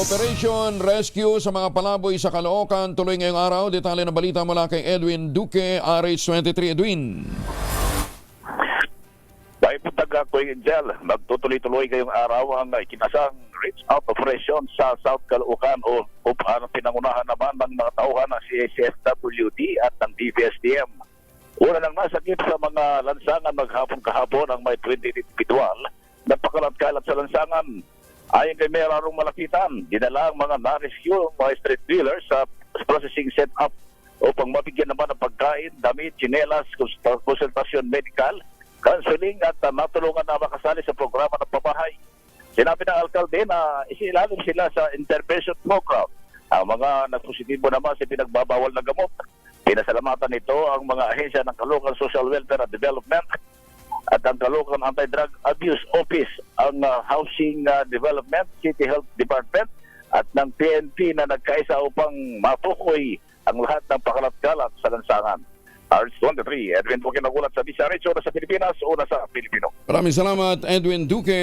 Operation Rescue sa mga palaboy sa Caloocan tuloy ngayong araw. Detalye ng balita mula kay Edwin Duque, RH23. Edwin. Dahil po taga Angel, magtutuloy-tuloy ngayong araw ang kinasang reach out operation sa South Caloocan o upang pinangunahan naman ng mga tauhan ng CSFWD at ng DPSDM. Una nang nasakit sa mga lansangan maghapon kahapon ang may 20 individual na pakalat-kalat sa lansangan. Ayon kay Mayor Arong Malapitan, dinala ang mga na-rescue mga street dealers sa processing setup upang mabigyan naman ng pagkain, damit, chinelas, konsul- konsultasyon medical, counseling at uh, matulungan na makasali sa programa ng pabahay. Sinabi ng alkalde na isilalim sila sa intervention program. Ang mga nagpositibo naman sa pinagbabawal na gamot. Pinasalamatan nito ang mga ahensya ng Caloocan Social Welfare and Development at ang Caloocan Anti-Drug Abuse Office, ang uh, Housing uh, Development, City Health Department at ng PNP na nagkaisa upang matukoy ang lahat ng pakalat-kalat sa lansangan. RH23, Edwin po kinagulat sa Bisa Rizzo, sa Pilipinas, una sa Pilipino. Maraming salamat Edwin Duque.